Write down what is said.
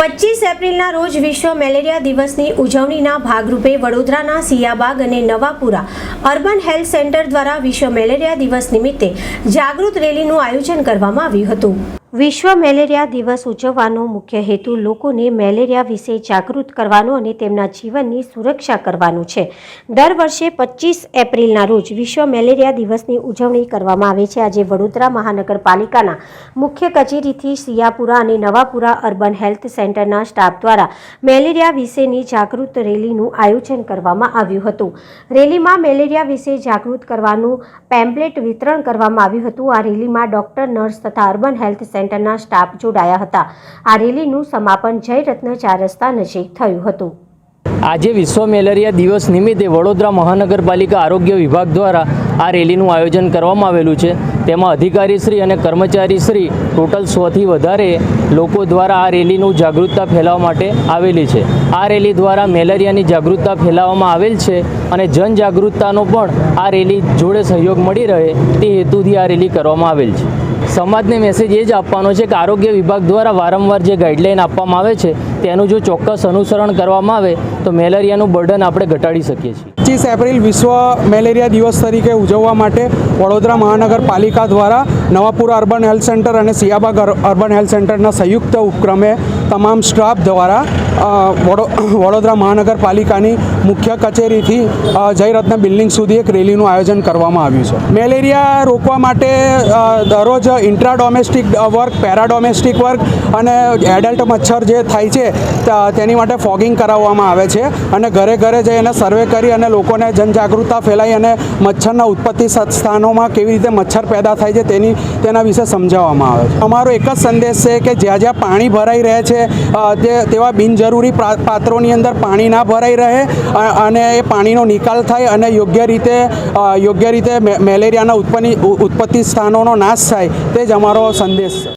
પચીસ એપ્રિલના રોજ વિશ્વ મેલેરિયા દિવસની ઉજવણીના ભાગરૂપે વડોદરાના સિયાબાગ અને નવાપુરા અર્બન હેલ્થ સેન્ટર દ્વારા વિશ્વ મેલેરિયા દિવસ નિમિત્તે જાગૃત રેલીનું આયોજન કરવામાં આવ્યું હતું. વિશ્વ મેલેરિયા દિવસ ઉજવવાનો મુખ્ય હેતુ લોકોને મેલેરિયા વિશે જાગૃત કરવાનો અને તેમના જીવનની સુરક્ષા કરવાનું છે. દર વર્ષે પચીસ એપ્રિલના રોજ વિશ્વ મેલેરિયા દિવસની ઉજવણી કરવામાં આવે છે. આજે વડોદરા મહાનગરપાલિકાના મુખ્ય કચેરીથી સિયાપુરા અને નવાપુરા અર્બન હેલ્થ સેન્ટરના સ્ટાફ દ્વારા મેલેરિયા વિશેની જાગૃત રેલીનું આયોજન કરવામાં આવ્યું હતું. રેલીમાં મેલેરિયા વિશે જાગૃત કરવાનું પેમ્પલેટ વિતરણ કરવામાં આવ્યું હતું. આ રેલીમાં ડોક્ટર, નર્સ તથા અર્બન હેલ્થ સેન્ટરના સ્ટાફ જોડાયા હતા. આ રેલીનું સમાપન જયરત્ન ચાર રસ્તા નજીક થયું હતું. આજે વિશ્વ મેલેરિયા દિવસ નિમિત્તે વડોદરા મહાનગરપાલિકા આરોગ્ય વિભાગ દ્વારા આ રેલીનું આયોજન કરવામાં આવેલું છે. તેમાં અધિકારીશ્રી અને કર્મચારીશ્રી ટોટલ સોથી વધારે લોકો દ્વારા આ રેલીનું જાગૃતતા ફેલાવવા માટે આવેલી છે. આ રેલી દ્વારા મેલેરિયાની જાગૃતતા ફેલાવવામાં આવેલ છે અને જનજાગૃતતાનો પણ આ રેલી જોડે સહયોગ મળી રહે તે હેતુથી આ રેલી કરવામાં આવેલ છે. સમાજને મેસેજ એ જ આપવાનો છે કે આરોગ્ય વિભાગ દ્વારા વારંવાર જે ગાઈડલાઈન આપવામાં આવે છે તેનું જો ચોક્કસ અનુસરણ કરવામાં આવે, તો મેલેરિયાનું બર્ડન આપણે ઘટાડી શકીએ છીએ. પચીસ એપ્રિલ વિશ્વ મેલેરિયા દિવસ તરીકે ઉજવવા માટે વડોદરા મહાનગરપાલિકા દ્વારા નવાપુરા અર્બન હેલ્થ સેન્ટર અને સિયાબાગ અર- અર્બન હેલ્થ સેન્ટરના સંયુક્ત ઉપક્રમે તમામ સ્ટાફ દ્વારા વડો, વડોદરા મહાનગરપાલિકાની મુખ્ય કચેરીથી જયરત્ન બિલ્ડિંગ સુધી એક રેલીનું આયોજન કરવામાં આવ્યું છે. મેલેરિયા રોકવા માટે દરરોજ intra domestic work para domestic work અને એડલ્ટ મચ્છર જે થાય છે તેની માટે ફોગિંગ કરાવવામાં આવે છે અને ઘરે ઘરે જઈ એને સર્વે કરી અને લોકોને જનજાગૃતતા ફેલાઈ અને મચ્છરના ઉત્પત્તિ સ્થાનોમાં કેવી રીતે મચ્છર પેદા થાય છે તેની, તેના વિશે સમજાવવામાં આવે છે. અમારો એક જ સંદેશ છે કે જ્યાં જ્યાં પાણી ભરાઈ રહે છે તે, તેવા બિનજરૂરી પાત્રોની અંદર પાણી ના ભરાઈ રહે અને એ પાણીનો નિકાલ થાય અને યોગ્ય રીતે યોગ્ય રીતે મેલેરિયાના ઉત્પન્ન ઉત્પત્તિ સ્થાનોનો નાશ થાય, તે જ અમારો સંદેશ છે.